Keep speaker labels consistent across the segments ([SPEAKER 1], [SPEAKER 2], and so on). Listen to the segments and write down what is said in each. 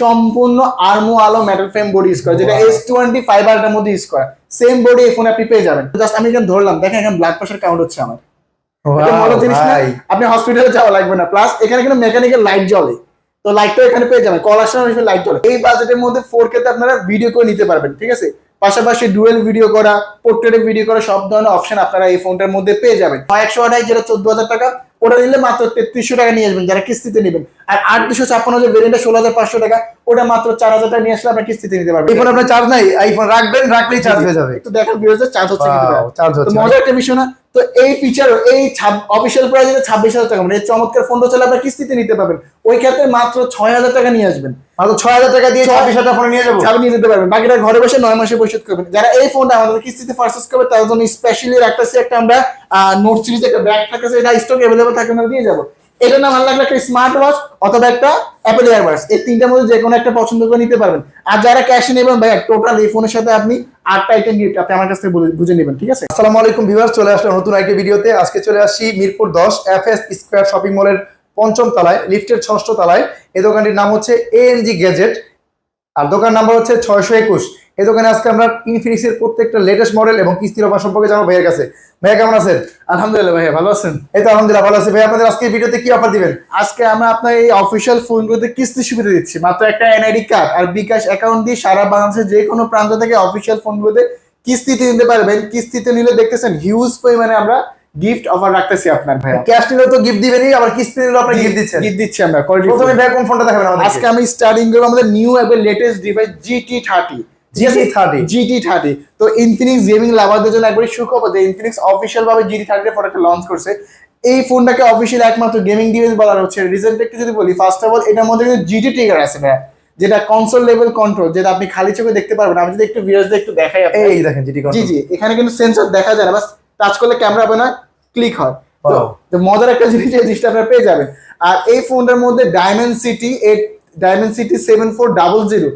[SPEAKER 1] সম্পূর্ণ আর্মো আলো metal frame body use করা যেটা এস টোয়েন্টি ফাইবারটার মধ্যে ইউজ করা। সেম বডি এই ফোনে আপনি পেয়ে যাবেন। জাস্ট আমি এখানে ধরলাম দেখেন এখানে ব্লাড প্রেশার কাউন্ট হচ্ছে আমার। এটা জিনিস না আপনি হসপিটালে যাওয়া লাগবে না। প্লাস এখানে কিন্তু মেকানিক্যাল লাইট জ্বলে। তো লাইটটা এখানে পেয়ে যাবেন। কল আসার সময় লাইট জ্বলে। এই বাজেটের মধ্যে ফোর কে আপনারা ভিডিও করে নিতে পারবেন ঠিক আছে? পাশাপাশি ডুয়েল ভিডিও করা পোর্ট্রেট ভিডিও করা সব ধরনের অপশন আপনারা এই ফোনটার মধ্যে পেয়ে যাবেন। একশো আঠাশ যেটা চোদ্দ হাজার টাকা ওটা নিলে মাত্র তেত্রিশশো টাকা নিয়ে আসবেন যারা কিস্তিতে নেবেন। আর আট দুশো ছাপ্পান্ন যে ভেরিয়েন্টটা ষোলো হাজার পাঁচশো টাকা ওটা মাত্র চার হাজার টাকা নিয়ে আসলে আপনার কিস্তিতে নিতে পারবেন।
[SPEAKER 2] এখন আপনার চার্জ নাই আইফোন রাখবেন রাখলেই চার্জ হয়ে যাবে।
[SPEAKER 1] একটু দেখো চার্জ হচ্ছে তো
[SPEAKER 2] হচ্ছে।
[SPEAKER 1] মজার একটা বিষয় না তো এই ফিচার এই অফিসিয়াল প্রাইস ছাব্বিশ হাজার টাকা। মানে এই চমৎকার ফোনটা চলে আপনার কিস্তিতে নিতে পারবেন। ওই ক্ষেত্রে মাত্র ছয় হাজার টাকা নিয়ে আসবেন।
[SPEAKER 2] মাত্র ছয় হাজার টাকা দিয়ে ছাব্বিশ হাজার ফোন নিয়ে
[SPEAKER 1] যাবেন নিয়ে যেতে পারবেন। বাকিটা ঘরে বসে নয় মাসে পরিশোধ করবেন। যারা এই ফোনটা আমাদের কিস্তিতে পার্সেস করবে তার জন্য স্পেশালি রাখতেছি একটা আমরা নোট সিরিজ একটা ব্যাগ থাকতেছে এটা স্টক অ্যাভেলেবল থাকে আমরা দিয়ে যাব। এটা নাম ভালো একটা স্মার্ট ওয়াচ অথবা একটা অ্যাপেল ইয়ারবাডস এই তিনটার মধ্যে যে কোনো একটা পছন্দ করে নিতে পারবেন। আর যারা ক্যাশে নেবেন ভাই টোটাল এই ফোনের সাথে আপনি আটটা আইটেম গিফট আপনি আমার কাছ থেকে বুঝে- নেবেন, ঠিক আছে?
[SPEAKER 2] আসসালামু আলাইকুম ভিউয়ার্স চলে আসলাম নতুন আইটি ভিডিওতে। আজকে চলে আসছি মিরপুর দশ এফ এস স্কোয়ার শপিং মলের পঞ্চম তলায় লিফটের ষষ্ঠ তলায়। এই দোকানটির নাম হচ্ছে এএনজি গ্যাজেট আর দোকান নাম্বার হচ্ছে ছয়শো একুশ। এই দোকানে আজকে আমরা ইনফিনিক্সের প্রত্যেকটা লেটেস্ট মডেল এবং কিস্তির অফার সম্পর্কে জানাব ভাইয়ের কাছে। ভাইয়া কেমন আছেন?
[SPEAKER 1] আলহামদুলিল্লাহ ভাইয়া ভালো আছেন?
[SPEAKER 2] এই তো আলহামদুলিল্লাহ ভালো আছি। ভাই আপনাদের আজকে ভিডিওতে কি অফার দিবেন?
[SPEAKER 1] আজকে আমরা আপনার এই অফিসিয়াল ফোনগুলোতে কিস্তি সুবিধা দিচ্ছি। মাত্র একটা এনআইডি কার্ড আর বিকাশ অ্যাকাউন্ট দিয়ে সারা বাংলাদেশের যে কোনো প্রান্ত থেকে অফিসিয়াল ফোনগুলোতে কিস্তিতে নিতে পারবেন। কিস্তিতে নিলে দেখতেছেন হিউজ পরিমাণে আমরা গিফট অফার রাখতেছি আপনার ভাইয়া।
[SPEAKER 2] ক্যাশ নিলেও তো গিফট দিবেনই আবার কিস্তি নিলেও আপনি গিফট দিচ্ছেন।
[SPEAKER 1] গিফট দিচ্ছি আমরা quality
[SPEAKER 2] প্রথমে। ভাই কোন ফোনটা দেখাবেন আমাদের
[SPEAKER 1] আজকে আমি স্টার্টিং করব আমাদের নিউ অ্যাপের latest device GT thirty
[SPEAKER 2] GT 30
[SPEAKER 1] GT thirty তো ইনফিনিক্স গেমিং লাভারদের জন্য একবারই সুখবর যে ইনফিনিক্স অফিসিয়াল ভাবে জিটি থার্টি প্রোডাক্ট লঞ্চ করছে। এই ফোনটাকে অফিসিয়াল একমাত্র গেমিং ডিভাইস বলা হচ্ছে। রিজেন্ট একটু যদি বলি ফার্স্ট অফ অল এটার মধ্যে কিন্তু জিটি ট্রিগার আছে ভাইয়া যেটা কনসোল লেভেল কন্ট্রোল যেটা আপনি খালি চোখে দেখতে পারবেন আমি যদি একটু ভিউয়ার্স একটু দেখাই আপনাকে।
[SPEAKER 2] এই দেখেন জিটি
[SPEAKER 1] জি জি এখানে কিন্তু সেন্সর দেখা যায় না। বাস টাচ করলে ক্যামেরা হবে না। ক্লিক হয়। তো মজার একটা জিনিস এই জিনিসটা আপনারা পেয়ে যাবেন। আর এই ফোনটার মধ্যে Dimensity eight Dimensity seven four double zero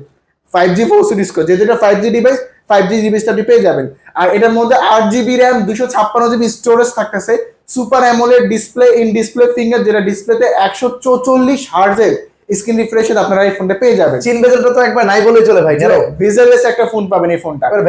[SPEAKER 1] five G four series যে যেটা five G device five G ডিভাইসটা আপনি পেয়ে যাবেন। আর এটার মধ্যে আট জিবি র্যাম দুশো ছাপ্পান্ন জিবি স্টোরেজ থাকতেছে। Super AMOLED display in display finger যেটা ডিসপ্লেতে একশো চৌচল্লিশ হার্জের স্ক্রিন রিফ্রেশে আপনারা এই ফোনটা পেয়ে যাবেন।
[SPEAKER 2] চিন বেজেলটা তো একবার নাই বলেই চলে ভাই জানো
[SPEAKER 1] ভিজুয়ালেস একটা ফোন পাবেন এই ফোনটা
[SPEAKER 2] একবার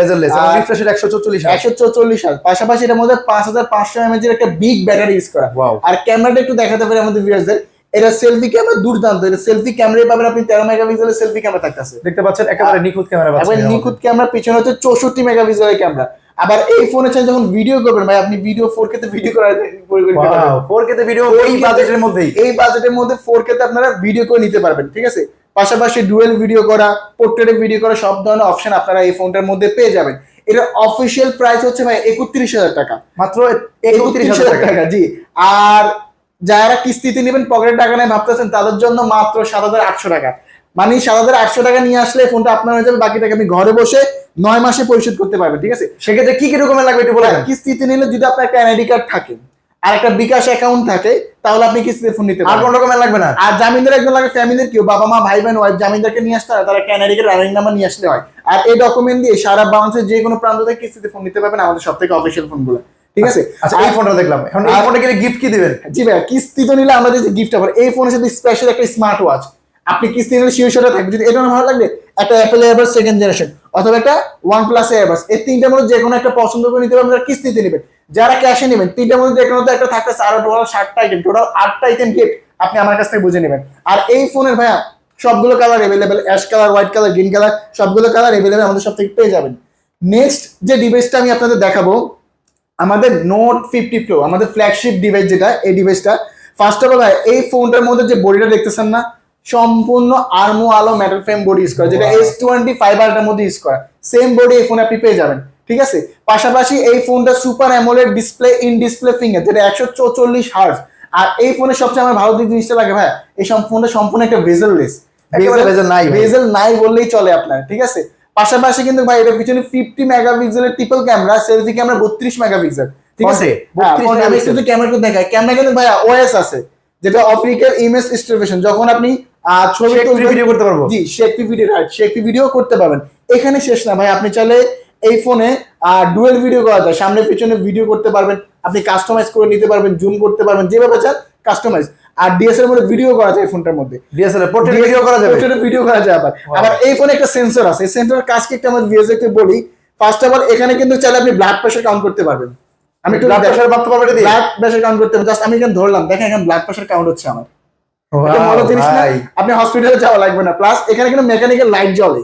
[SPEAKER 1] আর-
[SPEAKER 2] রিফ্রেশ রেট 144 আছে
[SPEAKER 1] একশো চৌচল্লিশ হাজার। পাশাপাশি এটার মধ্যে পাঁচ হাজার পাঁচশো এমএচ এর একটা বিগ ব্যাটারি ইউজ করা. আর ক্যামেরাটা একটু দেখাতে পারি আমাদের ভিউয়ারদের এটা সেলফি ক্যামেরা দুর্দান্ত। এটা সেলফি ক্যামেরাই পাবেন আপনি তেরো মেগাপিক্সেলের সেলফি ক্যামেরা থাকতেছে।
[SPEAKER 2] দেখতে পাচ্ছেন একেবারে নিখুঁত ক্যামেরা
[SPEAKER 1] নিখুঁত ক্যামেরা পিছনে হচ্ছে চৌষট্টি মেগাপিক্সেলের ক্যামেরা আবার এই ফোনে চাই যখন ভিডিও করবেন ভাই আপনি ভিডিও ফোর কে তে ভিডিও করার
[SPEAKER 2] ওয়াও 4K তে ভিডিও এই বাজেটের মধ্যেই।
[SPEAKER 1] এই বাজেটের মধ্যে ফোর কে তে আপনারা ভিডিও করে নিতে পারবেন ঠিক আছে? পাশাপাশি ডুয়েল ভিডিও করা পোর্ট্রেট ভিডিও করা সব ধরনের অপশন আপনারা এই ফোনটার মধ্যে পেয়ে যাবেন। এটার অফিসিয়াল প্রাইস হচ্ছে ভাই একত্রিশ হাজার টাকা।
[SPEAKER 2] মাত্র
[SPEAKER 1] একত্রিশ
[SPEAKER 2] 31000
[SPEAKER 1] হাজার
[SPEAKER 2] টাকা।
[SPEAKER 1] জি। আর যারা কিস্তিতে নেবেন পকেট টাকা নেয় ভাবতেছেন তাদের জন্য মাত্র সাত হাজার আটশো টাকা। মানে সাত হাজার আটশো টাকা নিয়ে আসলে ফোনটা আপনার হয়ে যাবে বাকি টাকা আপনি ঘরে বসে নয় মাসে পরিশোধ করতে পারবেন ঠিক আছে?
[SPEAKER 2] সেক্ষেত্রে কি কি ডকুমেন্ট লাগবে একটু বলে
[SPEAKER 1] কিস্তিতে নিলে যদি আপনার একটা এনআইডি কার্ড থাকে আর একটা বিকাশ অ্যাকাউন্ট থাকে তাহলে আপনি কিস্তিতে ফোন নিতে
[SPEAKER 2] আর কোন ডকুমেন্ট লাগবে না?
[SPEAKER 1] আর জামিনদার একজন লাগে ফ্যামিলির কেউ বাবা মা ভাই বোন ওয়াইফ জামিনদারকে নিয়ে আসতে হয় তারা একটা এনআইডি কার্ড রানিং নাম্বার নিয়ে আসলে হয়। আর এই ডকুমেন্ট দিয়ে সারা বাংলাদেশের যে কোনো প্রান্ত থেকে কিস্তিতে ফোন নিতে পারবেন আমাদের সব থেকে অফিসিয়াল ফোন ফোনগুলো ঠিক আছে?
[SPEAKER 2] আচ্ছা এই ফোনটা দেখলাম। এখন এই ফোনটা গেলে গিফট কি দিবেন?
[SPEAKER 1] জি ভাই কিস্তি তো নিলে আমাদের যে গিফট অফার এই ফোনের সাথে স্পেশাল একটা স্মার্ট ওয়াচ আপনি কিস্তি নিলে শিওর থাকবে যদি এটা ভালো লাগবে একটা অ্যাপেল এয়ারবাস সেকেন্ড জেনারেশন অথবা একটা ওয়ান প্লাস এয়ারবাস এই তিনটার মধ্যে যে কোনো একটা পছন্দ করে নিতে পারবেন কিস্তিতে নেবেন। যারা ক্যাশে নেবেন তিনটার মধ্যে যে কোনো একটা থাকতে আরও টোটাল ষাটটা আইটেম টোটাল আটটা আইটেম গিফট আপনি আমার কাছ থেকে বুঝে নেবেন। আর এই ফোনের ভাইয়া, সবগুলো colour available ash colour white colour green colour সবগুলো কালার এভেলেবেল আমাদের সব থেকে পেয়ে যাবেন। নেক্সট যে ডিভাইসটা আমি আপনাদের দেখাবো, আমাদের নোট ফিফটি প্রো আমাদের ফ্ল্যাগশিপ ডিভাইস যেটা, এই ডিভাইসটা ফার্স্ট অফ অল এই ফোনটার মধ্যে যে বডিটা দেখতেছেন না সম্পূর্ণ আর্মো আলো মেটাল ফ্রেম বডি ইউজ করা যেটা এস টোয়েন্টি ফাইবারটার মধ্যে ইউজ করা। সেম বডি এই ফোনে আপনি পেয়ে যাবেন ঠিক আছে? পাশাপাশি এই ফোনটা super AMOLED display in display finger যেটা একশো চৌচল্লিশ হার্জ আর এই ফোনের সবচেয়ে আমার ভালো দিক জিনিসটা লাগে ভাই এই সব ফোনটা সম্পূর্ণ একটা ভেজেললেস
[SPEAKER 2] একেবারে bezel নাই
[SPEAKER 1] ভেজেল নাই বললেই চলে আপনার ঠিক আছে? পাশাপাশি কিন্তু ভাই এটা পিছনে ফিফটি মেগাপিক্সেলের ট্রিপল ক্যামেরা সেলফি ক্যামেরা বত্রিশ মেগাপিক্সেল ঠিক আছে? হ্যাঁ,
[SPEAKER 2] 32
[SPEAKER 1] front এ আমি শুধু ক্যামেরা দেখাই। ক্যামেরা কিন্তু ভাই ওএস আছে যেটা অপটিক্যাল ইমেজ স্টেবিলেশন যখন আপনি ছবি
[SPEAKER 2] Shake free
[SPEAKER 1] তুলবেন
[SPEAKER 2] video করতে পারব।
[SPEAKER 1] জি shake video right shake video করতে পারবেন। এখানে শেষ না ভাই। আপনি চাইলে এই ফোনে ডুয়েল ভিডিও করা যায়। সামনে পিছনে ভিডিও করতে পারবেন। আপনি কাস্টমাইজ করে নিতে পারবেন জুম করতে পারবেন যেভাবে চান কাস্টমাইজ আর ডিএসএলআর মধ্যে ভিডিও করা যায় ফোনটার মধ্যে।
[SPEAKER 2] ডিএসএলআর পোর্ট্রেট ভিডিও করা যাবে।
[SPEAKER 1] ভিডিও করা যায় আবার আবার এই ফোনে একটা সেন্সর আছে। এই সেন্সরের কাজ কি একটা আমাদের ভিএসএ বলি? ফার্স্ট অফ অল এখানে কিন্তু চাইলে আপনি ব্লাড প্রেশার কাউন্ট করতে পারবেন। আমি একটু
[SPEAKER 2] ব্লাড প্রেশার মাপতে পারবে এটা দিয়ে?
[SPEAKER 1] ব্লাড প্রেশার কাউন্ট করতে জাস্ট আমি এখানে ধরলাম দেখেন এখানে ব্লাড প্রেশার কাউন্ট হচ্ছে আমার। আপনি হসপিটালে যাওয়া লাগবে না। প্লাস এখানে কিন্তু মেকানিক্যাল লাইট জ্বলে।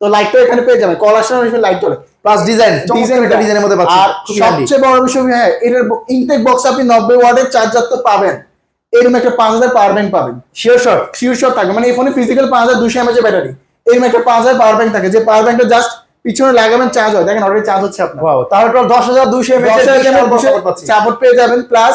[SPEAKER 1] তো লাইটটা এখানে পেয়ে যাবেন। কল আসার লাইট জ্বলে।
[SPEAKER 2] প্লাস ডিজাইন ডিজাইন
[SPEAKER 1] এটা।
[SPEAKER 2] ডিজাইনের মধ্যে
[SPEAKER 1] আর সবচেয়ে বড় বিষয় হ্যাঁ এটার ইনটেক বক্স আপনি নব্বই ওয়ার্ডের চার্জার তো পাবেন। এরকম একটা পাঁচ হাজার পাওয়ার ব্যাংক পাবেন।
[SPEAKER 2] শিওর শট
[SPEAKER 1] শিওর শট থাকে মানে এই ফোনে ফিজিক্যাল পাঁচ হাজার দুশো এমএচ ব্যাটারি এরকম একটা পাঁচ হাজার পাওয়ার ব্যাংক থাকে। যে পাওয়ার ব্যাংকটা জাস্ট পিছনে লাগাবেন চার্জ হয়। দেখেন অলরেডি চার্জ হচ্ছে আপনার।
[SPEAKER 2] তাহলে টোটাল 10200 এমএএইচ এর
[SPEAKER 1] চাপট পেয়ে যাবেন। প্লাস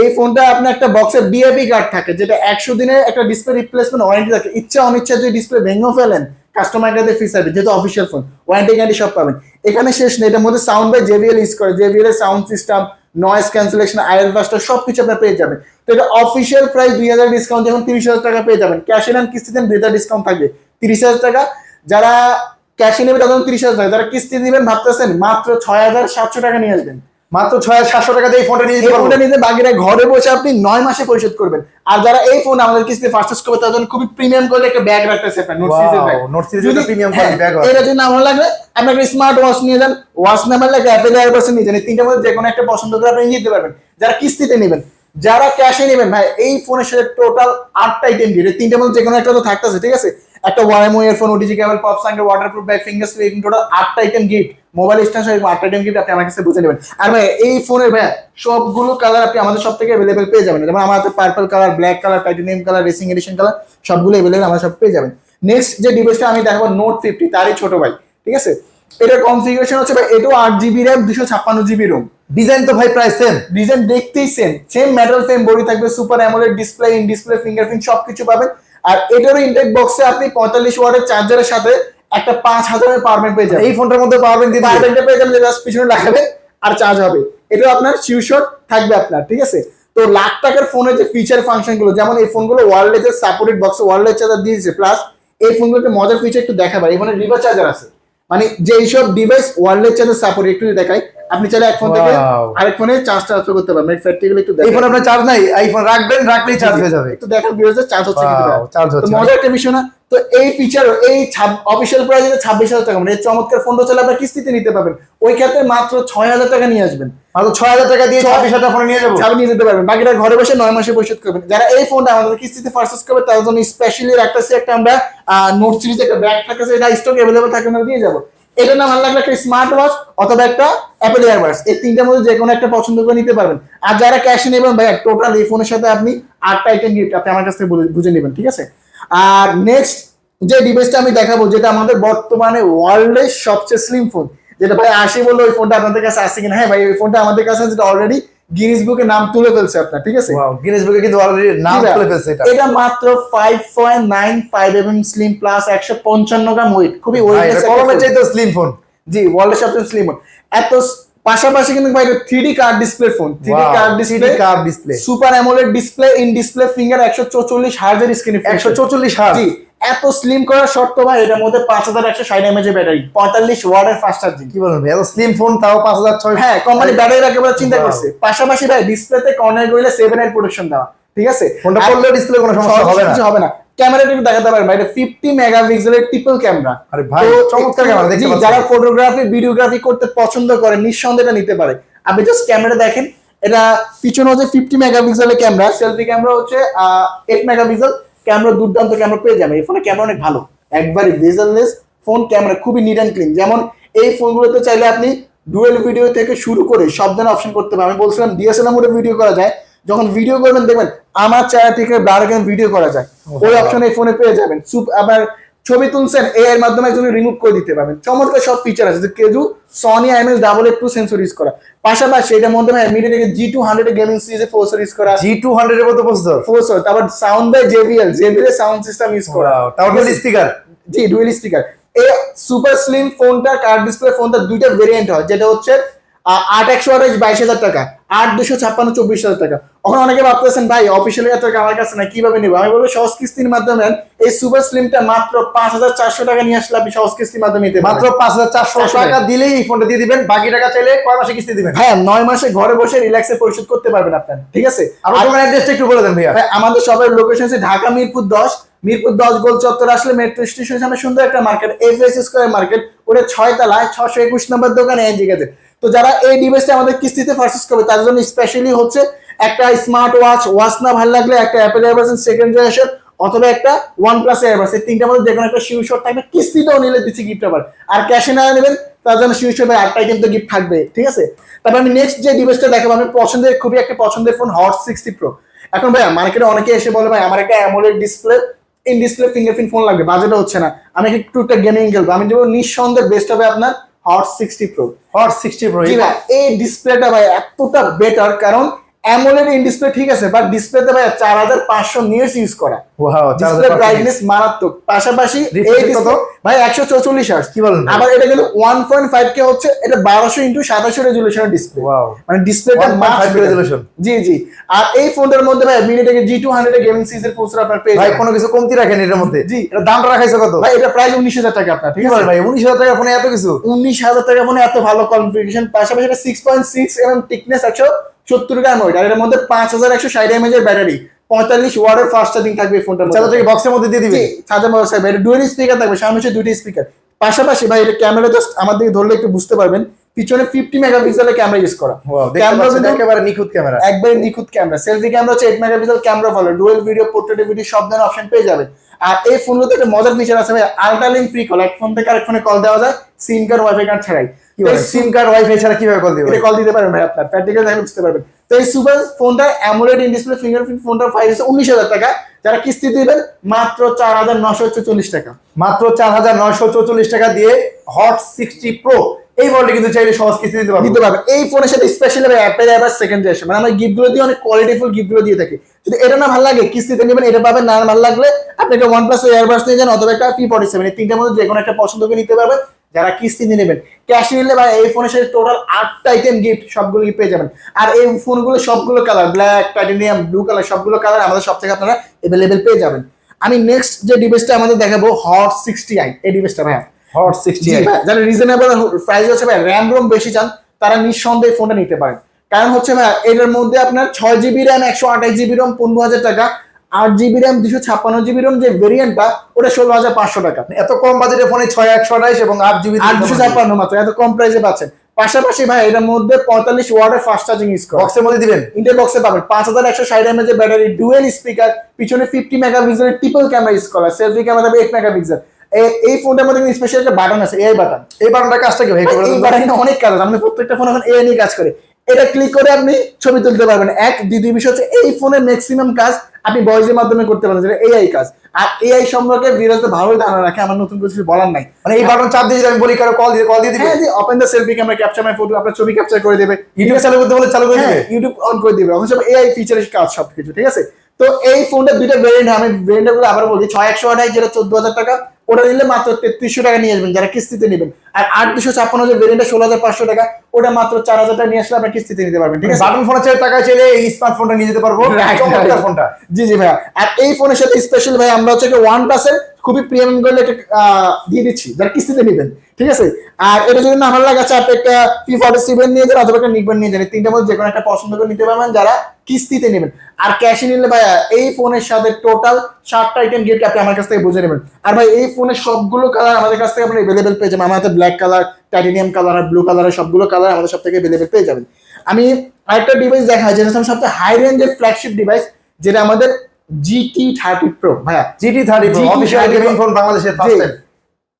[SPEAKER 1] এই ফোনটা আপনার একটা বক্সের ডিএপি কার্ড থাকে, যেটা একশো দিনের একটা ডিসপ্লে রিপ্লেসমেন্ট ওয়ারেন্টি থাকে। ইচ্ছা অনিচ্ছা যদি ডিসপ্লে ভেঙেও ফেলেন কাস্টমার ফ্রি সার্ভিস যেহেতু অফিসিয়াল ফোন ওয়ারেন্টি গ্যারান্টি সব পাবেন। এখানে শেষ নেই, এটার মধ্যে সাউন্ড বাই জেবিএল ইউজ করে জেবিএল এর sound system noise cancellation ear buster সব কিছু আপনার পেয়ে যাবেন। তো এটা অফিসিয়াল প্রাইস দুই হাজার ডিসকাউন্ট যখন তিরিশ হাজার টাকা পেয়ে যাবেন। ক্যাশ এন কিস্তিতে দুই হাজার ডিসকাউন্ট থাকবে। তিরিশ হাজার টাকা, যারা ক্যাশে নেবে তখন তিরিশ হাজার টাকা। যারা কিস্তি নেবেন ভাবতেছেন, মাত্র ছয় হাজার সাতশো টাকা নিয়ে আসবেন।
[SPEAKER 2] মাত্র ছয় সাতশো টাকা দিয়ে এই ফোনটা নিয়ে
[SPEAKER 1] ফোনটা নিতে বাকিরা ঘরে বসে আপনি নয় মাসে পরিশোধ করবেন। আর যারা এই ফোন আমাদের কিস্তি ফার্স্ট করবে তাদের জন্য খুবই প্রিমিয়াম করে একটা ব্যাগ রাখতেছে আপনার নোট সিরিজের ব্যাগ
[SPEAKER 2] আছে।
[SPEAKER 1] এটা যদি না ভালো লাগে আপনি একটা স্মার্ট ওয়াচ নিয়ে যান ওয়াচ নাম্বার লাগে অ্যাপেল এয়ারবাস নিয়ে যান এই তিনটার মধ্যে যে কোনো একটা পছন্দ করে আপনি নিয়ে যেতে পারবেন। যারা কিস্তিতে নেবেন যারা ক্যাশে নেবেন ভাই এই ফোনের সাথে টোটাল আটটা আইটেম দিয়ে তিনটার মধ্যে যে কোনো একটা তো থাকতেছে ঠিক আছে? একটা ওয়াইমো earphone OTG cable pop সাঙ্গের waterproof bag finger screen total আটটা আইটেম গিফট মোবাইল স্ট্যান্ড সহ আটটা আইটেম গিফট আপনি আমার কাছে বুঝে নেবেন। আর ভাই, এই ফোনের ভাই, সবগুলো কালার আপনি আমাদের সব থেকে অ্যাভেলেবেল পেয়ে যাবেন। যেমন আমাদের purple colour black colour titanium colour racing edition colour available available আমরা সব পেয়ে যাবেন। নেক্সট যে ডিভাইসটা আমি দেখাবো নোট ফিফটি তারই ছোট ভাই, ঠিক আছে? এটার কনফিগারেশন হচ্ছে ভাই, এটাও আট জিবি র্যাম দুশো ছাপ্পান্ন জিবি রোম
[SPEAKER 2] ডিজাইন তো ভাই প্রায় সেম
[SPEAKER 1] ডিজাইন দেখতেই same same metal frame body থাকবে super AMOLED display in display fingerprint সবকিছু পাবেন। আর এটারও ইনটেক বক্সে আপনি পঁয়তাল্লিশ ওয়াটের চার্জারের সাথে একটা পাঁচ হাজারের পাওয়ার ব্যাংক পেয়ে যাবেন।
[SPEAKER 2] এই ফোনটার মধ্যে পাওয়ার ব্যাংক দিয়ে
[SPEAKER 1] পাওয়ার ব্যাংকটা পেয়ে যাবেন পিছনে লাগাবে আর চার্জ হবে। এটাও আপনার শিওশট থাকবে আপনার ঠিক আছে? তো লাখ টাকার ফোনের যে ফিচার ফাংশনগুলো যেমন এই ফোনগুলো wireless supported box wireless charger দিয়েছে প্লাস এই ফোনগুলোতে মজার ফিচার একটু দেখাবার এই ফোনে রিভার চার্জার আছে। মানে যে এইসব ডিভাইস ওয়ারলেস চার্জার সাপোর্ট একটু দেখাই আপনি চাইলে এক ফোন থেকে আরেক ফোনে চার্জ ট্রান্সফার করতে পারবেন প্র্যাকটিক্যালি একটু
[SPEAKER 2] দেখেন
[SPEAKER 1] এই
[SPEAKER 2] ফোনে আপনার চার্জ নাই এই ফোন রাখবেন রাখলেই চার্জ হয়ে যাবে।
[SPEAKER 1] একটু দেখার ভিউয়ার্সের চার্জ হচ্ছে কিন্তু
[SPEAKER 2] Wow, charge
[SPEAKER 1] তো মজার একটা বিষয় না তো এই ফিচার এই অফিসিয়াল প্রাইস ছাব্বিশ হাজার টাকা। মানে এই চমৎকার ফোনটা চাইলে আপনার কিস্তিতে নিতে পারবেন। ওই ক্ষেত্রে মাত্র ছয় হাজার টাকা নিয়ে আসবেন।
[SPEAKER 2] মাত্র 6000 টাকা দিয়ে
[SPEAKER 1] ছয়-
[SPEAKER 2] 26000 ফোনে নিয়ে যাব?
[SPEAKER 1] চালু নিয়ে যেতে পারবেন। বাকিটা ঘরে বসে নয় মাসে পরিশোধ করবেন। যারা এই ফোনটা আমাদের কিস্তিতে পারচেস করবে তাদের জন্য স্পেশালি রাখতেছি একটা আমরা নোট সিরিজ একটা ব্যাগ থাকতেছে এটা স্টক অ্যাভেলেবল থাকে আমরা দিয়ে যাব। এটা নাম ভালো একটা স্মার্ট ওয়াচ অথবা একটা অ্যাপেল এয়ারবাডস এই তিনটার মধ্যে যে কোনো একটা পছন্দ করে নিতে পারবেন। আর যারা ক্যাশে নেবেন ভাই টোটাল এই ফোনের সাথে আপনি আটটা আইটেম গিফট আপনি আমার কাছ থেকে বুঝে- বুঝে নেবেন, ঠিক আছে? আর নেক্সট যে ডিভাইসটা আমি দেখাবো, যেটা আমাদের বর্তমানে ওয়ার্ল্ডের সবচেয়ে স্লিম ফোন যেটা ভাই আসি বলল ওই ফোনটা আপনাদের কাছে আসছে কিনা। হ্যাঁ ভাই, ওই ফোনটা আমাদের কাছে যেটা অলরেডি গিনিস বুকে নাম তুলে ফেলছে আপনার ঠিক আছে?
[SPEAKER 2] গিনেস বুকে কিন্তু অলরেডি নাম তুলে ফেলছে এটা।
[SPEAKER 1] এটা মাত্র five point nine five M slim plus একশো পঞ্চান্ন গ্রাম ওয়েট খুবই
[SPEAKER 2] ভাই,
[SPEAKER 1] ওয়েট
[SPEAKER 2] এটা কলমের চাইতে স্লিম ফোন
[SPEAKER 1] জি ওয়ার্ল্ডের সবচেয়ে স্লিম ফোন এত পাশাপাশি কিন্তু ভাই three D curved display phone three D curved display
[SPEAKER 2] curve display
[SPEAKER 1] super AMOLED display in display finger একশো চৌচল্লিশ হার্জের স্ক্রিন
[SPEAKER 2] 144 হার্জ
[SPEAKER 1] এত স্লিম করার শর্ত ভাই এটার মধ্যে পাঁচ হাজার একশো ষাট এমএচ ব্যাটারি পঁয়তাল্লিশ ওয়ার্ডের ফাস্ট চার্জিং
[SPEAKER 2] কি বলবেন এত স্লিম ফোন তাও 5600
[SPEAKER 1] হ্যাঁ কোম্পানি ব্যাটারি একেবারে চিন্তা করছে। পাশাপাশি ভাই ডিসপ্লেতে কর্নার গইলে সেভেন এর প্রোটেকশন দেওয়া। ঠিক আছে?
[SPEAKER 2] ফোনটা পড়লেও ডিসপ্লে কোনো সমস্যা হবে না।
[SPEAKER 1] কিছু হবে না। ক্যামেরাটা একটু দেখাতে পারেন ভাই এটা ফিফটি মেগাপিক্সেলের ট্রিপল ক্যামেরা
[SPEAKER 2] আরে ভাই, চমৎকার camera, দেখতে।
[SPEAKER 1] যারা ফটোগ্রাফি ভিডিওগ্রাফি করতে পছন্দ করে নিঃসন্দেহে এটা নিতে পারে। আপনি জাস্ট ক্যামেরা দেখেন এটা পিছনে হচ্ছে ফিফটি মেগাপিক্সেলের ক্যামেরা সেলফি ক্যামেরা হচ্ছে এইট মেগাপিক্সেল ক্যামেরা দুর্দান্ত ক্যামেরা পেয়ে যাবে। এই ফোনে ক্যামেরা অনেক ভালো। একবারই ভিজুয়াললেস ফোন ক্যামেরা খুবই নিট অ্যান্ড ক্লিন যেমন এই ফোনগুলোতে চাইলে আপনি ডুয়েল ভিডিও থেকে শুরু করে সব ধরনের অপশন করতে পারেন। আমি বলছিলাম ডিএসএলআর মোডে ভিডিও করা যায়। যখন ভিডিও করবেন দেখবেন আমার চেহারা থেকে ব্লার ভিডিও করা যায়। ওই অপশন এই ফোনে পেয়ে যাবেন। সুপ আবার ছবি তুলছেন এআই এর মাধ্যমে একজন রিমুভ করে দিতে পারবেন। চমৎকার সব ফিচার আছে। যে কেজু Sony IMX double eight two sensor use করা। পাশাপাশি এটার মাধ্যমে media G two hundred gaming সিরিজে ফোর ইউজ করা
[SPEAKER 2] G200 এর মতো প্রসেসর
[SPEAKER 1] ফোর তারপর sound by JBL JBL sound system use করা।
[SPEAKER 2] তারপর তাও ডুয়াল স্পিকার
[SPEAKER 1] জি ডুয়েল স্পিকার এই সুপার স্লিম ফোনটা কার্ড ডিসপ্লে ফোনটা দুইটা ভেরিয়েন্ট হয় যেটা হচ্ছে আট একশো আঠাশ বাইশ হাজার টাকা আট দুশো ছাপ্পান্ন চব্বিশ হাজার টাকা। এখন অনেকে ভাবতেছেন ভাই অফিসিয়ালি এত টাকা আমার কাছে না কীভাবে নিবো? আমি বলব সহজ কিস্তির মাধ্যমে এই সুপার স্লিমটা মাত্র পাঁচ হাজার চারশো টাকা নিয়ে আসলে আপনি সহজ কিস্তির মাধ্যমে নিতে
[SPEAKER 2] মাত্র পাঁচ হাজার চারশো টাকা দিলেই এই ফোনটা দিয়ে দিবেন বাকি টাকা চাইলে কয় মাসে কিস্তি দিবেন?
[SPEAKER 1] হ্যাঁ নয় মাসে ঘরে বসে রিল্যাক্সে পরিশোধ করতে পারবেন আপনার ঠিক আছে?
[SPEAKER 2] আপনার
[SPEAKER 1] আর-
[SPEAKER 2] দোকানের অ্যাড্রেসটা একটু বলে দেন ভাইয়া।
[SPEAKER 1] আমাদের সবার লোকেশন আছে ঢাকা মিরপুর দশ মিরপুর দশ গোল চত্বর আসলে মেট্রো স্টেশন সামনে সুন্দর একটা market F S square market ওটা ছয় তলায় ছশো একুশ নম্বর দোকানে এই জায়গাতে তো যারা এই ডিভাইসটা আমাদের কিস্তিতে পারচেস করবে তাদের জন্য স্পেশালি হচ্ছে একটা স্মার্ট ওয়াচ ওয়াচ না ভালো লাগলে একটা অ্যাপেল এয়ারবাস সেকেন্ড জেনারেশন অথবা একটা ওয়ান প্লাস এয়ারবাস এই তিনটার মধ্যে যে কোনো একটা শিউ শট থাকবে কিস্তিতেও নিলে দিচ্ছি গিফট আবার আর ক্যাশে না নেবেন তার জন্য শিউ শটের আটটাই কিন্তু গিফট থাকবে ঠিক আছে? তারপর আমি নেক্সট যে ডিভাইসটা দেখাবো আমি পছন্দের খুবই একটা পছন্দের ফোন হট সিক্সটি প্রো এখন ভাই মার্কেটে অনেকে এসে বলে ভাই আমার একটা AMOLED display in display fingerprint phone লাগবে বাজেটও হচ্ছে না। আমি একটু একটা গেমিং খেলব? আমি দেবো নিঃসন্দেহে বেস্ট হবে আপনার hot sixty pro
[SPEAKER 2] hot sixty pro
[SPEAKER 1] ভাই এই ডিসপ্লেটা ভাই এতটা বেটার কারণ অ্যামোলেড ইন ডিসপ্লে ঠিক আছে বাট ডিসপ্লেতে ভাই চার হাজার পাঁচশো নিয়ার্স ইউজ করা।
[SPEAKER 2] ওয়াও
[SPEAKER 1] ডিসপ্লে ব্রাইটনেস মারাত্মক। পাশাপাশি এই ডিসপ্লে
[SPEAKER 2] কত?
[SPEAKER 1] ভাই একশো চৌচল্লিশ হার্স
[SPEAKER 2] কি বলেন
[SPEAKER 1] আবার এটা কিন্তু ওয়ান পয়েন্ট ফাইভ কে হচ্ছে এটা বারোশো ইন্টু সাতাশো রেজুলেশনের ডিসপ্লে
[SPEAKER 2] ওয়াও
[SPEAKER 1] মানে ডিসপ্লেটা
[SPEAKER 2] 1.5 resolution।
[SPEAKER 1] জি জি। আর এই ফোনটার মধ্যে ভাই মিনিটেকে জি টু হান্ড্রেড গেমিং সিরিজের প্রসেসর আপনার পেয়ে
[SPEAKER 2] ভাই কোনো কিছু কমতি রাখেন এটার মধ্যে?
[SPEAKER 1] জি।
[SPEAKER 2] এটা দামটা রাখাইছে কত?
[SPEAKER 1] ভাই এটা প্রাইস উনিশ হাজার টাকা আপনার ঠিক আছে?
[SPEAKER 2] ভাই উনিশ হাজার টাকা ফোনে এত কিছু?
[SPEAKER 1] উনিশ হাজার টাকা মানে এত ভালো কনফিগারেশন পাশাপাশি এটা six point six M thickness একশো সত্তর গ্রাম আর এর মধ্যে পাঁচ হাজার একশো ষাট এমএজ এর ব্যাটারি পঁয়তাল্লিশ ওয়ার্ডের ফাস্ট চার্জিং থাকবে ফোনটা
[SPEAKER 2] চাদর থেকে বক্সের মধ্যে দিয়ে দিবে
[SPEAKER 1] চার্জার বক্স থাকবে এটা ডুয়েল স্পিকার থাকবে সামনে হচ্ছে দুটি স্পিকার পাশাপাশি ভাই এটা ক্যামেরা জাস্ট আমার দিকে ধরলে একটু বুঝতে পারবেন পিছনে ফিফটি মেগাপিক্সেলের ক্যামেরা ইউজ করা। ক্যামেরা কিন্তু
[SPEAKER 2] একেবারে নিখুঁত ক্যামেরা
[SPEAKER 1] একবারে নিখুঁত ক্যামেরা সেলফি ক্যামেরা হচ্ছে এইট মেগাপিক্সেল ক্যামেরা ভালো ডুয়েল ভিডিও পোর্ট্রেট ভিডিও সব ধরনের অপশন পেয়ে যাবেন। আর এই ফোনগুলোতে একটা মজার ফিচার আছে ভাই আলট্রা লিঙ্ক ফ্রি কল এক ফোন থেকে আরেক ফোনে কল দেওয়া যায়। সিম কার্ড ওয়াইফাই কার্ড ছাড়াই।
[SPEAKER 2] সিম কার্ড ওয়াইফাই ছাড়া কীভাবে কল দিবে
[SPEAKER 1] এটা কল দিতে পারেন ভাই আপনার। প্র্যাকটিক্যাল দেখলে বুঝতে পারবেন। তো এই সুপার ফোনটা AMOLED in display fingerprint price হচ্ছে উনিশ হাজার টাকা। যারা কিস্তি দিবেন মাত্র চার হাজার নশো চল্লিশ টাকা।
[SPEAKER 2] মাত্র চার হাজার নয়শো চৌচল্লিশ টাকা দিয়ে হট সিক্সটি প্রো এই মডেলটি কিন্তু চাইলে সহজ কিস্তি দিতে পারবে
[SPEAKER 1] দিতে পারবেন। এই ফোনের সাথে স্পেশালি অ্যাপেল এবার সেকেন্ড জেনারেশন মানে আমরা গিফটগুলো দিয়ে অনেক কোয়ালিটিফুল গিফটগুলো দিয়ে থাকি। যদি এটা না ভালো লাগে কিস্তিতে নেবেন এটা পাবেন। না ভালো লাগলে আপনি একটা ওয়ান প্লাস এয়ারবাস নিয়ে যান অথবা একটা পি ফর্টি সেভেন এই তিনটার মধ্যে যে কোনো একটা পছন্দ করে নিতে পারবেন। যারা কিস্তি নিয়ে নেবেন ক্যাশ নিলে বা এই ফোনের সাথে টোটাল আটটা আইটেম গিফট সবগুলো পেয়ে যাবেন। আর এই ফোনগুলো সবগুলো colour black titanium blue colour সবগুলো কালার আমাদের সব থেকে আপনারা অ্যাভেলেবেল পেয়ে যাবেন। আমি নেক্সট যে ডিভাইসটা আমাদের দেখাবো হট সিক্সটি আই এই ডিভাইসটা ভাইয়া।
[SPEAKER 2] হট সিক্সটি
[SPEAKER 1] ভাই, যারা রিজনেবল প্রাইস আছে ভাই র্যাম রোম বেশি চান তারা নিঃসন্দেহে ফোনটা নিতে পারেন। কারণ হচ্ছে ভাই এটার মধ্যে আপনার ছয় জিবি র্যাম একশো আঠাশ জিবি রোম পনেরো হাজার টাকা আট জিবি র্যাম দুশো ছাপ্পান্ন জিবি রোম যে ভেরিয়েন্টটা ওটা ষোলো হাজার পাঁচশো টাকা।
[SPEAKER 2] এত কম বাজেটের ফোনে ছয় একশো আঠাইশ এবং আট জিবি
[SPEAKER 1] আট দুশো ছাপ্পান্ন মাত্র এত কম প্রাইসে পাচ্ছেন। পাশাপাশি ভাই এটার মধ্যে পঁয়তাল্লিশ ওয়ার্ডের ফাস্ট চার্জিং ইউজ করে।
[SPEAKER 2] বক্সের মধ্যে দিবেন?
[SPEAKER 1] ইন্টার বক্সে পাবেন। পাঁচ হাজার একশো ষাট এমএজ এর ব্যাটারি ডুয়েল স্পিকার পিছনে ফিফটি মেগা মেগাপিক্সেলের ট্রিপল ক্যামেরা ইউজ করা সেলফি ক্যামেরা থাকবে এইট মেগাপিক্সেল এই ফোনটার মধ্যে স্পেশাল একটা বাটন আছে এআই বাটন
[SPEAKER 2] এই বাটনটার কাজটা কি ভাই?
[SPEAKER 1] এই
[SPEAKER 2] দেন। তো?
[SPEAKER 1] বাটনে অনেক কাজ আছে। আমাদের প্রত্যেকটা ফোন এখন এআই নিয়ে কাজ করে। এটা ক্লিক করে আপনি ছবি তুলতে পারবেন। এক দ্বিতীয় বিষয় হচ্ছে এই ফোনের ম্যাক্সিমাম কাজ আপনি ভয়েসের মাধ্যমে করতে পারেন যেটা এআই কাজ। আর এআই সম্পর্কে বিরাজতে ভালোই ধারণা রাখে আমার নতুন কিছু বলার নাই।
[SPEAKER 2] মানে এই বাটন চাপ দিয়ে আমি বলি কারও কল দিয়ে কল দিয়ে দিবে?
[SPEAKER 1] হ্যাঁ যে open the selfie camera capture my photo আপনার ছবি ক্যাপচার করে দেবে।
[SPEAKER 2] ইউটিউব চালু করতে বলে চালু করে
[SPEAKER 1] হ্যাঁ,
[SPEAKER 2] দিবে।
[SPEAKER 1] ইউটিউব অন করে দিবে। অথচ এআই ফিচারের কাজ সব কিছু ঠিক আছে? তো এই ফোনটা দুইটা ভেরিয়েন্ট আমি ভেরিয়েন্টগুলো আবার বলি ছয় একশো আঠাশ যেটা চোদ্দ হাজার টাকা। ওটা নিলে মাত্র তেত্রিশশো টাকা নিয়ে আসবেন যারা কিস্তিতে নেবেন। আর আট দুশো ছাপ্পান্ন হাজার ভেরিয়েন্টটা ষোলো হাজার পাঁচশো টাকা ওটা মাত্র চার হাজার টাকা নিয়ে আসলে আপনার কিস্তিতে নিতে পারবেন ঠিক আছে?
[SPEAKER 2] বাটন ফোনের চাইলে টাকা চাইলে এই স্মার্টফোনটা নিয়ে যেতে পারব। ফোনটা
[SPEAKER 1] জি জি ভাইয়া। আর এই ফোনের সাথে স্পেশাল ভাই আমরা হচ্ছে ওয়ান প্লাসের খুবই প্রিমিয়াম করলে দিয়ে দিচ্ছি, যারা কিস্তিতে নেবেন, ঠিক আছে? আর এটা যদি না ভালো লাগে আপনি একটা পি ফর্টি সেভেন নিয়ে যান অথবা একটা নিবেন নিয়ে যান, এই তিনটার মধ্যে যে কোনো একটা পছন্দ করে নিতে পারবেন যারা কিস্তিতে নেবেন। আর ক্যাশে নিলে ভাইয়া, এই ফোনের সাথে টোটাল সাতটা আইটেম গিফট আপনি আমার কাছ থেকে বুঝে নেবেন। আর ভাই, এই ফোনের সবগুলো কালার আমাদের কাছ থেকে আপনি অ্যাভেলেবেল পেয়ে যাবেন। হাতে ব্ল্যাক কালার টাইটেনিয়াম কালার আর ব্লু কালারের সবগুলো কালার আমাদের সব থেকে অ্যাভেলেবেল পেয়ে যাবেন। আমি আরেকটা ডিভাইস দেখা যেটা সবচেয়ে হাই রেঞ্জের ফ্ল্যাগশিপ ডিভাইস যেটা আমাদের জিটি থার্টি প্রো ভাইয়া।
[SPEAKER 2] GT thirty
[SPEAKER 1] GT
[SPEAKER 2] official gaming phone বাংলাদেশের ফার্স্ট
[SPEAKER 1] জি।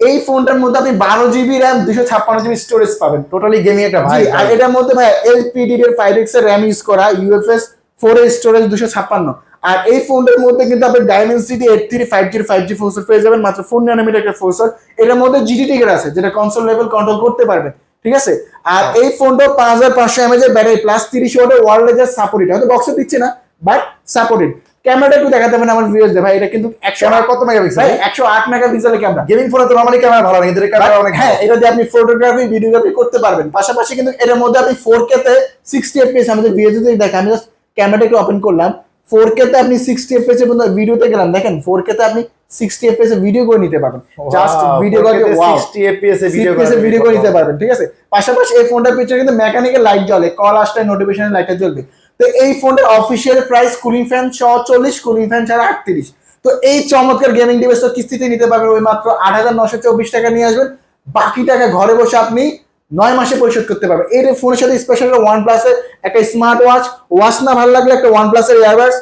[SPEAKER 1] এই ফোনটার মধ্যে আপনি বারো জিবি র্যাম দুশো ছাপ্পান্ন জিবি স্টোরেজ পাবেন।
[SPEAKER 2] টোটালি গেমিং একটা ভাই
[SPEAKER 1] আর এটার মধ্যে ভাই এলপিডি এর ফাইভ এক্সের র্যাম ইউজ করা ইউএফএস ফোর এর স্টোরেজ দুশো ছাপ্পান্ন। আর এই ফোনটার মধ্যে কিন্তু আপনি Dimensity eight three five G five G ফোরসর পেয়ে যাবেন মাত্র ফোর নানোমিটার একটা ফোরসর এটার মধ্যে জিটি টিকেট আছে যেটা কনসোল লেভেল কন্ট্রোল করতে পারবেন ঠিক আছে? আর এই ফোনটা পাঁচ হাজার পাঁচশো এমএজ এর ব্যাটারি প্লাস তিরিশ ওয়াটের ওয়ার্ল্ড লেজার সাপোর্টেড হয়তো বক্সে দিচ্ছে না বাট সাপোর্টেড ক্যামেরাটা একটু দেখাতে পারেন আমার ভিউয়ার্স ভাই এটা কিন্তু একশো
[SPEAKER 2] ক্যামেরা কত মেগাপিক্সেল?
[SPEAKER 1] ভাই একশো আট ক্যামেরা।
[SPEAKER 2] গেমিং ফোনে তো নরমালি ক্যামেরা ভালো লাগে কিন্তু ক্যামেরা অনেক
[SPEAKER 1] হ্যাঁ এটা দিয়ে আপনি ফটোগ্রাফি ভিডিওগ্রাফি করতে পারবেন। পাশাপাশি কিন্তু এটার মধ্যে আপনি ফোর কে তে সিক্সটি এফপিএস আমাদের ভিডিও যদি দেখেন আমি জাস্ট ক্যামেরাটা একটু ওপেন করলাম। ফোর কে তে আপনি সিক্সটি এফএস এর পর্যন্ত ভিডিওতে গেলাম। দেখেন ফোর কে তে আপনি সিক্সটি এফএস এ ভিডিও করে নিতে পারবেন। জাস্ট ভিডিও করে ওয়াও
[SPEAKER 2] 60 fps এ ভিডিও
[SPEAKER 1] ভিডিও ভিডিও করে নিতে পারবেন। ঠিক আছে? পাশাপাশি এই ফোনটার পিছনে কিন্তু মেকানিক্যাল লাইট জ্বলে কল আসলে নোটিফিকেশন লাইটটা জ্বলবে। তো এই ফোনটার অফিসিয়াল প্রাইস কুলিং ফ্যান ছ চল্লিশ কুলিং ফ্যান ছাড়া আটত্রিশ। তো এই চমৎকার গেমিং ডিভাইসটা কিস্তিতে নিতে পারবেন ওই মাত্র আট হাজার নশো চব্বিশ টাকা নিয়ে আসবেন। বাকি টাকা ঘরে বসে আপনি নয় মাসে পরিশোধ করতে পারবেন। এই ফোনের সাথে স্পেশাল ওয়ান প্লাসের একটা স্মার্ট ওয়াচ ওয়াচ না ভালো লাগলে একটা ওয়ান প্লাসের ইয়ারবাডস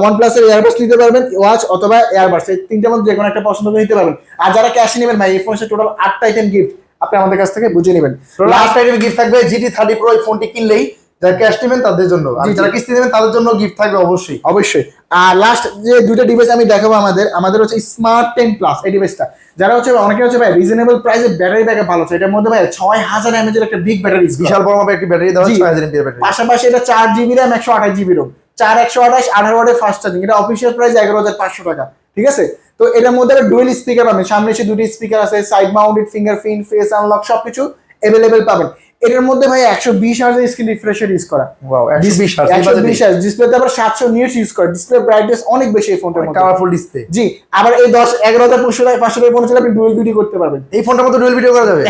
[SPEAKER 1] ওয়ান প্লাসের ইয়ারবাডস নিতে পারবেন ওয়াচ অথবা ইয়ারবাডস এই তিনটার মধ্যে যে কোনো একটা পছন্দ করে নিতে পারবেন। আর যারা ক্যাশ নেবেন ভাই এই ফোনের সাথে টোটাল আটটা আইটেম গিফট আপনি আমাদের কাছ থেকে বুঝে নেবেন।
[SPEAKER 2] লাস্ট টাইমে গিফট থাকবে জিটি থার্টি প্রো এই ফোনটি কিনলেই যারা ক্যাশ নেবেন তাদের জন্য। আর। যারা কিস্তি নেবেন তাদের জন্য গিফট থাকবে অবশ্যই।
[SPEAKER 1] অবশ্যই। আর লাস্ট যে দুটো ডিভাইস আমি দেখাবো আমাদের আমাদের হচ্ছে স্মার্ট টেন প্লাস এই ডিভাইসটা যারা হচ্ছে অনেকে হচ্ছে ভাই রিজনেবল প্রাইসে ব্যাটারি ব্যাকআপ ভালো আছে এটার মধ্যে ভাই ছয় হাজার এমএজের একটা বিগ ব্যাটারি
[SPEAKER 2] বিশাল বড় মাপের একটি ব্যাটারি দেওয়া ছয় হাজার ব্যাটারি
[SPEAKER 1] পাশাপাশি এটা চার জিবি র্যাম একশো আঠাশ জিবি রোম চার একশো আঠাশ আঠারো ওয়াটের ফাস্ট চার্জিং এটা অফিসিয়াল প্রাইস এগারো হাজার পাঁচশো টাকা। ঠিক আছে? তো এটার মধ্যে একটা ডুয়েল স্পিকার পাবেন। সামনে এসে দুটি স্পিকার আছে side mounted fingerprint face unlock সবকিছু অ্যাভেলেবেল পাবেন। এটার মধ্যে ভাই একশো বিশ হাজার স্ক্রিন রিফ্রেশার ইউজ করা।
[SPEAKER 2] ওয়াও 120 হার্জ
[SPEAKER 1] একশো বিশ হাজার ডিসপ্লেতে আবার সাতশো নিটস ইউজ করে ডিসপ্লে ব্রাইটনেস অনেক বেশি এই ফোনটার মধ্যে।
[SPEAKER 2] কালারফুল ডিসপ্লে
[SPEAKER 1] জি আবার এই দশ এগারো হাজার পাঁচশো টাকা পাঁচশো টাকা পৌঁছলে আপনি ডুয়েল ভিডিও করতে পারবেন।
[SPEAKER 2] এই ফোনটার মধ্যে ডুয়েল ভিডিও করা যাবে?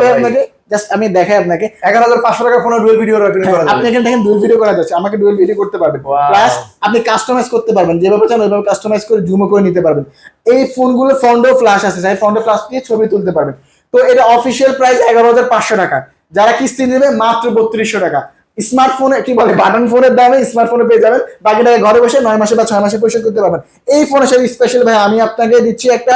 [SPEAKER 2] ভাই।
[SPEAKER 1] আপনাকে জাস্ট আমি দেখাই আপনাকে।
[SPEAKER 2] এগারো হাজার পাঁচশো টাকা ফোনে ডুয়েল ভিডিও করা
[SPEAKER 1] আপনি এখানে দেখেন ডুয়েল ভিডিও করা যাচ্ছে আমাকে ডুয়েল ভিডিও করতে পারবেন। প্লাস আপনি কাস্টমাইজ করতে পারবেন যেভাবে চান ওইভাবে কাস্টমাইজ করে জুমও করে নিতে পারবেন। এই ফোনগুলো ফন্ডো ফ্ল্যাশ আছে চাই ফন্ডো ফ্ল্যাশ দিয়ে ছবি তুলতে পারবেন। তো এটা অফিসিয়াল প্রাইস এগারো হাজার পাঁচশো টাকা। যারা কিস্তি নেবে মাত্র বত্রিশশো টাকা। স্মার্টফোনে কি বলে? বাটন ফোনের দামে স্মার্টফোনে পেয়ে যাবেন। বাকি টাকা ঘরে বসে নয় মাসে বা ছয় মাসে পরিশোধ করতে পারবেন। এই ফোনের সাথে স্পেশাল ভাই আমি আপনাকে দিচ্ছি একটা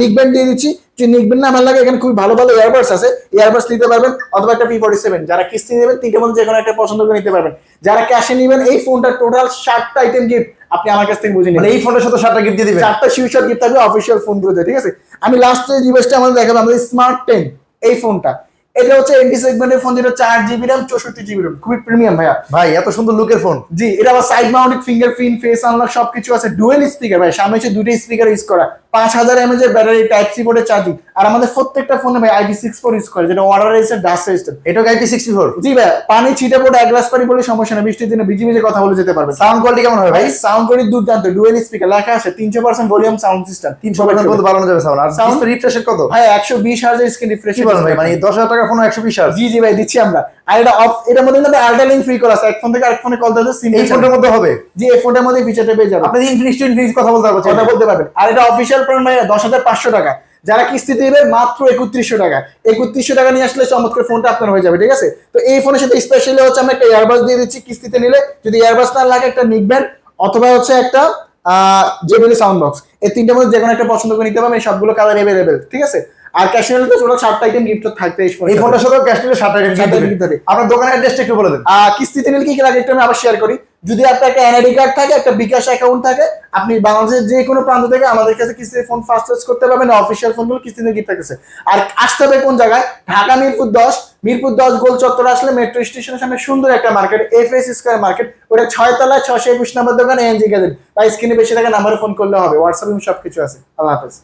[SPEAKER 1] নিকব্যান্ড দিয়ে দিচ্ছি। যে নিকব্যান্ড না আমার লাগে এখানে খুবই ভালো ভালো ইয়ারবাডস আছে। ইয়ারবাডস নিতে পারবেন অথবা একটা পি ফোর্টি সেভেন যারা কিস্তি নেবেন তিনটে মধ্যে যে কোনো একটা পছন্দ করে নিতে পারবেন। যারা ক্যাশে নেবেন এই ফোনটা টোটাল ষাটটা আইটেম গিফট আপনি আমার কাছ থেকে বুঝে
[SPEAKER 2] মানে
[SPEAKER 1] নেবেন
[SPEAKER 2] এই ফোনটার সাথে সাতটা গিফট দিয়ে দিবেন?
[SPEAKER 1] চারটা শিউশট গিফট থাকবে অফিসিয়াল ফোনগুলোতে ঠিক আছে? আমি লাস্ট যে ডিভাইসটা আমাদের দেখাবো আমাদের স্মার্ট টেন এই ফোনটা এটা হচ্ছে এন্টি সেগমেন্টের ফোন যেটা চার জিবি র্যাম চৌষট্টি জিবি র্যাম খুবই প্রিমিয়াম ভাইয়া।
[SPEAKER 2] ভাই এত সুন্দর লুকের ফোন
[SPEAKER 1] জি এটা আবার side mounted fingerprint face unlock সবকিছু আছে। ডুয়েল স্পিকার ভাই সামনে হচ্ছে দুটো স্পিকার ইউজ করা। পাঁচ হাজার এমএজ এর ব্যাটারি টাইপ সি বোর্ডের চার্জিং আর আমাদের প্রত্যেকটা ফোনে ভাই আইপি সিক্স ফোর ইউজ করে যেটা ওয়াটার রেজিস্টার ডাস্ট রেজিস্টার
[SPEAKER 2] এটা আইপি সিক্সটি ফোর
[SPEAKER 1] জি ভাই পানি ছিটে পড়ে এক গ্লাস পানি বলে সমস্যা নেই। বৃষ্টির দিনে ভিজে ভিজে কথা বলে যেতে পারবে
[SPEAKER 2] সাউন্ড কোয়ালিটি কেমন হবে
[SPEAKER 1] ভাই? সাউন্ড কোয়ালিটি দুর্দান্ত। ডুয়েল স্পিকার লেখা আছে তিনশো পার্সেন্ট ভলিউম সাউন্ড সিস্টেম
[SPEAKER 2] তিনশো পার্সেন্ট বাড়ানো যাবে সাউন্ড আর ডিসপ্লে রিফ্রেশের কত?
[SPEAKER 1] ভাই একশো বিশ হাজার স্ক্রিন রিফ্রেশ
[SPEAKER 2] মানে দশ হাজার টাকা ফোন একশো বিশ
[SPEAKER 1] জি জি ভাই দিচ্ছি আমরা। আর এটা অফ এটার মধ্যে কিন্তু লিঙ্ক ফ্রি করা আছে। এক ফোন থেকে আরেক ফোনে কল দিতে সিম
[SPEAKER 2] এই ফোনটার মধ্যে হবে?
[SPEAKER 1] জি এই ফোনটার মধ্যে ফিচারটা পেয়ে যাবেন।
[SPEAKER 2] আপনি ইনফিনিক্স টু ইনফিনিক্স কথা বলতে পারবেন
[SPEAKER 1] কথা বলতে পারবেন। আর এটা অফিসিয়াল প্রাইস ভাই দশ হাজার পাঁচশো টাকা। যারা কিস্তি দিবে মাত্র একত্রিশশো টাকা। একত্রিশশো টাকা নিয়ে আসলে চমৎকার ফোনটা আপনার হয়ে যাবে ঠিক আছে? তো এই ফোনের সাথে স্পেশালি হচ্ছে আমরা একটা ইয়ারবাস দিয়ে দিচ্ছি কিস্তিতে নিলে। যদি ইয়ারবাস না লাগে একটা নিকব্যান্ড অথবা হচ্ছে একটা জেবিলি সাউন্ড বক্স এই তিনটার মধ্যে যে কোনো একটা পছন্দ করে নিতে পারবেন সবগুলো কালার অ্যাভেলেবেল ঠিক আছে? আর ক্যাশ তো টোটাল সাতটা আইটেম গিফট থাকবে এই
[SPEAKER 2] এই
[SPEAKER 1] ফোনটার
[SPEAKER 2] ফোনটার সাথে ক্যাশ নিলে ষাট টাকা
[SPEAKER 1] ষাট টাকা gift দেবে।
[SPEAKER 2] আপনার দোকানের অ্যাড্রেসটা একটু বলে দেন।
[SPEAKER 1] কিস্তিতে নিলে কি কি লাগে একটু আমি আবার শেয়ার করি। যদি আপনার একটা এনআইডি কার্ড থাকে একটা বিকাশ অ্যাকাউন্ট থাকে আপনি বাংলাদেশের যে কোনো প্রান্ত থেকে আমাদের কাছে কিস্তিতে ফোন ফার্স্ট চার্জ করতে পারবেন অফিসিয়াল ফোনগুলো কিস্তিতে গিফট থাকতেছে। আর আসতে হবে কোন জায়গায়? ঢাকা মিরপুর দশ মিরপুর দশ গোল চত্বর আসলে মেট্রো স্টেশনের সামনে সুন্দর একটা market F S square market ওটা ছয় তলায় ছশো একুশ নাম্বার দোকান এনজি গ্যাজেট বা স্ক্রিনে বেশি টাকা নাম্বারে ফোন করলে হবে। হোয়াটসঅ্যাপে সব কিছু আছে। আল্লাহ হাফেজ।